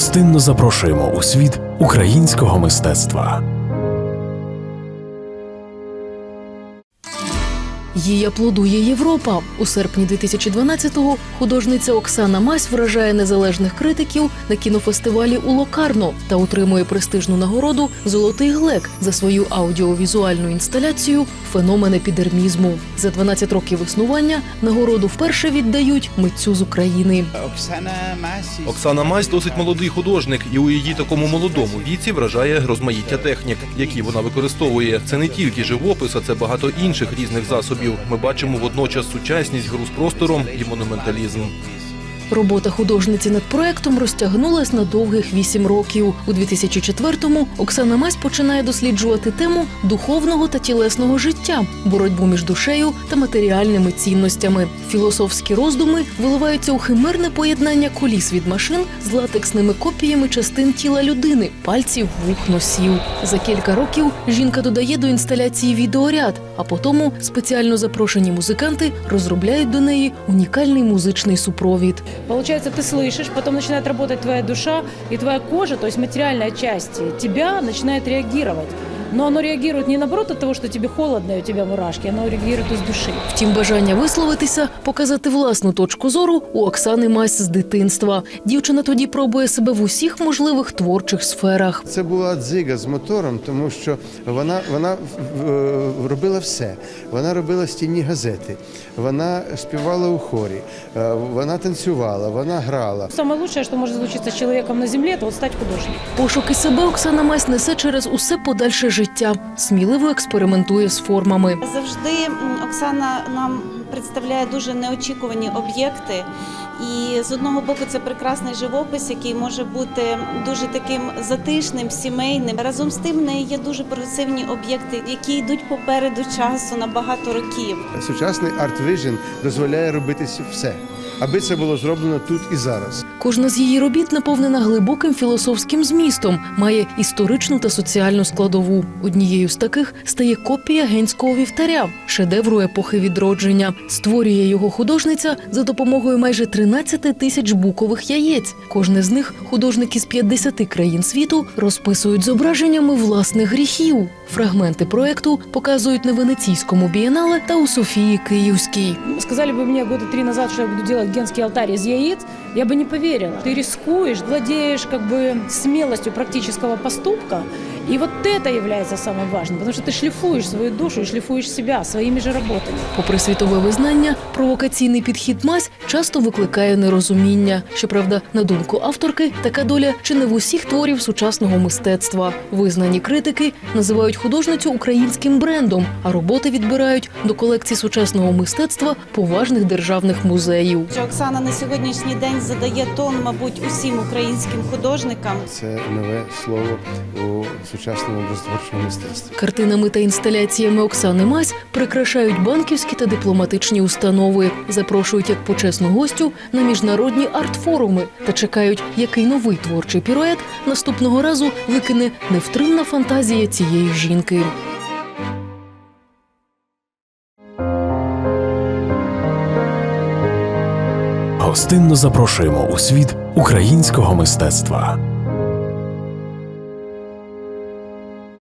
Гостинно запрошуємо у світ українського мистецтва. Її аплодує Європа. У серпні 2012-го художниця Оксана Мась вражає незалежних критиків на кінофестивалі у Локарно та отримує престижну нагороду Золотий глек за свою аудіовізуальну інсталяцію Феномен епідермізму. За 12 років існування нагороду вперше віддають митцю з України. Оксана Мась досить молодий художник, і у її такому молодому віці вражає розмаїття технік, які вона використовує. Це не тільки живопис, а це багато інших різних засобів. Ми бачимо водночас сучасність, гру з простором і монументалізм. Робота художниці над проектом розтягнулась на довгих вісім років. У 2004-му Оксана Мась починає досліджувати тему духовного та тілесного життя, боротьбу між душею та матеріальними цінностями. Філософські роздуми виливаються у химерне поєднання коліс від машин з латексними копіями частин тіла людини, пальців, вух, носів. За кілька років жінка додає до інсталяції відеоряд, а потому спеціально запрошені музиканти розробляють до неї унікальний музичний супровід. Получается, ты слышишь, потом начинает работать твоя душа, и твоя кожа, то есть материальная часть тебя начинает реагировать. Но оно реагирует не наоборот от того, что тебе холодно и у тебя мурашки, оно реагирует из души. Втім, бажання висловитися, показати власну точку зору у Оксани Мась з дитинства. Дівчина тоді пробує себе в усіх можливих творчих сферах. Це була дзига з мотором, тому що вона, вона робила все. Вона робила стінні газети, вона співала у хорі, е, вона танцювала, вона грала. Самое лучшее, что может случиться с человеком на земле, это вот стать художником. Пошуки себе Оксана Мась несе через усе подальше життя. Сміливо експериментує з формами. Завжди Оксана нам представляє дуже неочікувані об'єкти. І з одного боку це прекрасний живопис, який може бути дуже таким затишним, сімейним. Разом з тим в неї є дуже прогресивні об'єкти, які йдуть попереду часу на багато років. Сучасний арт-вижн дозволяє робити все, аби це було зроблено тут і зараз. Кожна з її робіт наповнена глибоким філософським змістом, має історичну та соціальну складову. Однією з таких стає копія генського вівтаря, шедевру епохи відродження. Створює його художниця за допомогою майже 13 тисяч букових яєць. Кожне з них художники з 50 країн світу розписують зображеннями власних гріхів. Фрагменти проекту показують на Венеційському бієнале та у Софії Київській. Сказали бы мне года три назад, что я буду делать генский алтарь из яиц, я бы не поверила. Ты рискуешь, владеешь как бы смелостью практического поступка, и вот это является самым важным, потому что ты шлифуешь свою душу и шлифуешь себя своими же работами. Попри світове визнання, провокаційний підхід мазь часто викликає нерозуміння. Щоправда, на думку авторки, така доля чи не в усіх творів сучасного мистецтва. Визнані критики називають художницю українським брендом, а роботи відбирають до колекції сучасного мистецтва поважних державних музеїв. Що Оксана на сьогоднішній день задає тон, мабуть, усім українським художникам. Це нове слово у сучасному образотворчому мистецтві. Картинами та інсталяціями Оксани Мась прикрашають банківські та дипломатичні установи, запрошують як почесну гостю на міжнародні арт-форуми та чекають, який новий творчий пірует наступного разу викине невтримна фантазія цієї жінки. Гостинно запрошуємо у світ українського мистецтва.